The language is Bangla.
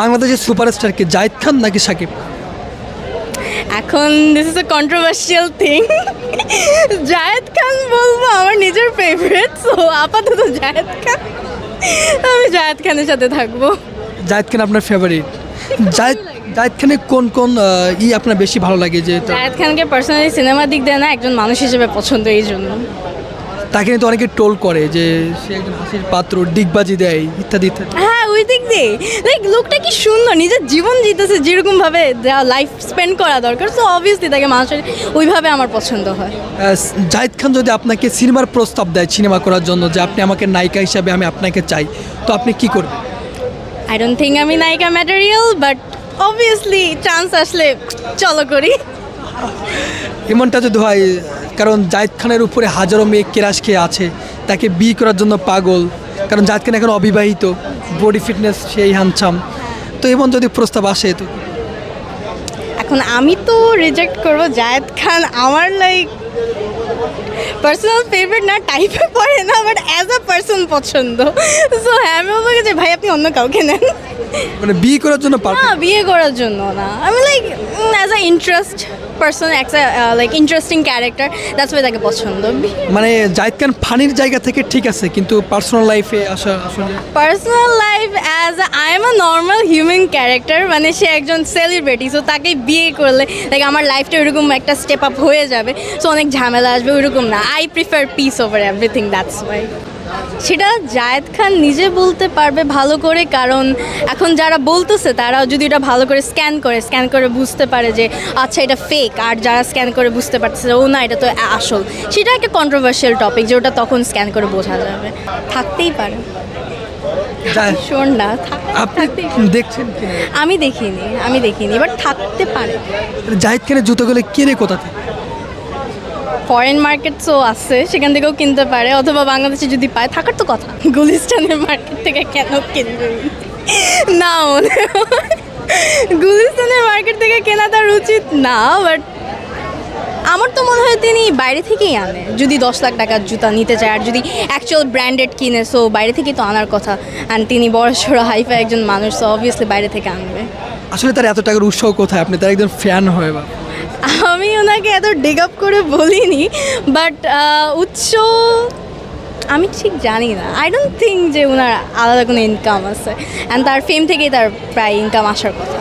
বাংলাদেশের সুপারস্টার কে জাহিদ খান নাকি সাকিব এখন this is a controversial thing Zayed Khan বলব আমার নিজের ফেভারিট সো আপাতত জায়েদ খান। আমি জায়েদ খানের সাথে থাকব। জাহিদ খান আপনার ফেভারিট জাহিদ জাহিদ খানের কোন কোন ই আপনার বেশি ভালো লাগে যে জায়েদ খানকে পার্সোনালি সিনেমার দিক দিয়ে না একজন মানুষ হিসেবে পছন্দ এই জন্য। তাকে নিয়ে তো অনেকে টোল করে যে সে একজন হাসির পাত্র ডিগবাজি দেয় ইত্যাদি ইত্যাদি। হ্যাঁ ওই দিক দিয়ে। লাইক লোকটা কি সুন্দর নিজের জীবন জিতেছে যেরকমভাবে লাইফ স্পেন্ড করা দরকার। সো অবভিয়াসলি তাকে মানুষের ওইভাবে আমার পছন্দ হয়। জাহিদ খান যদি আপনাকে সিনেমার প্রস্তাব দেয় সিনেমা করার জন্য যে আপনি আমাকে নায়িকা হিসাবে আমি আপনাকে চাই তো আপনি কি করবেন? আই ডোন্ট থিঙ্ক আমি নায়িকা ম্যাটেরিয়াল বাট অবভিয়াসলি চান্স আসলে চলো করি। এমনটা যদি হয় কারণ জাহিদ খানের উপরে হাজারো মেয়ে কেরাস খেয়ে আছে তাকে বিয়ে করার জন্য পাগল কারণ খান এখন অবিবাহিত বডি ফিটনেস সেই হানছাম তো এমন যদি প্রস্তাব আসে তো? এখন আমি তো রিজেক্ট করব জায়েদ খান আমার লাইক পার্সোনাল ফেভারিট না টাইপে পড়ে না বাট অ্যাজ আ পার্সন পছন্দ। সো হ্যাঁ আমি বলব যে ভাই আপনি অন্য কাউকে নেন। মানে বিয়ে করার জন্য না বিয়ে করার জন্য না। আমি like as a interest person একটা like interesting character that's why তাকে পছন্দ। মানে জাহিদ খান ফানির জায়গা থেকে ঠিক আছে কিন্তু পার্সোনাল লাইফে আসা আসলে personal life as I am a normal human character মানে সে একজন সেলিব্রিটি সো তাকে বিয়ে করলে লাইক আমার লাইফটা ওইরকম একটা স্টেপ আপ হয়ে যাবে সো অনেক ঝামেলা আসবে, ওইরকম না। I prefer peace over everything that's why সেটা জায়েদ খান নিজে বলতে পারবে ভালো করে, কারণ এখন যারা বলতেছে তারা যদি এটা ভালো করে স্ক্যান করে স্ক্যান করে বুঝতে পারে যে আচ্ছা এটা ফেক আর যারা স্ক্যান করে বুঝতে পারতেছে, ও না, এটা তো আসল। সেটা একটা কন্ট্রোভার্সিয়াল টপিক যে ওটা তখন স্ক্যান করে বোঝা যাবে। থাকতেই পারে। শোন না আপনি দেখছেন আমি দেখিনি আমি দেখিনি বাট থাকতে পারে। জাহিদ খানের জুতোগুলো কিনে কোথা থেকে? ফরেন মার্কেটসও আছে সেখান থেকেও কিনতে পারে অথবা বাংলাদেশে যদি পায় থাকার তো কথা। গুলিস্তানের মার্কেট থেকে কেন কিনবে? না মনে। গুলিস্তানের মার্কেট থেকে কেনা তার উচিত না বাট আমার তো মনে তিনি বাইরে থেকেই আনে। যদি দশ লাখ টাকার জুতা নিতে চায় আর যদি অ্যাকচুয়াল ব্র্যান্ডেড কিনে সো বাইরে থেকেই তো আনার কথা। অ্যান্ড তিনি বড় সড়ো হাইফাই একজন মানুষ সো অবভিয়াসলি বাইরে থেকে আনবে। আসলে তার এত টাকার উৎসাহ কোথায়? আপনি তার একজন ফ্যান হয়ে বা? আমি ওনাকে এত ডিগ আপ করে বলিনি বাট উৎস আমি ঠিক জানি না। আই ডোন্ট থিঙ্ক যে ওনার আলাদা কোনো ইনকাম আছে। অ্যান্ড তার ফেম থেকেই তার প্রায় ইনকাম আসার কথা।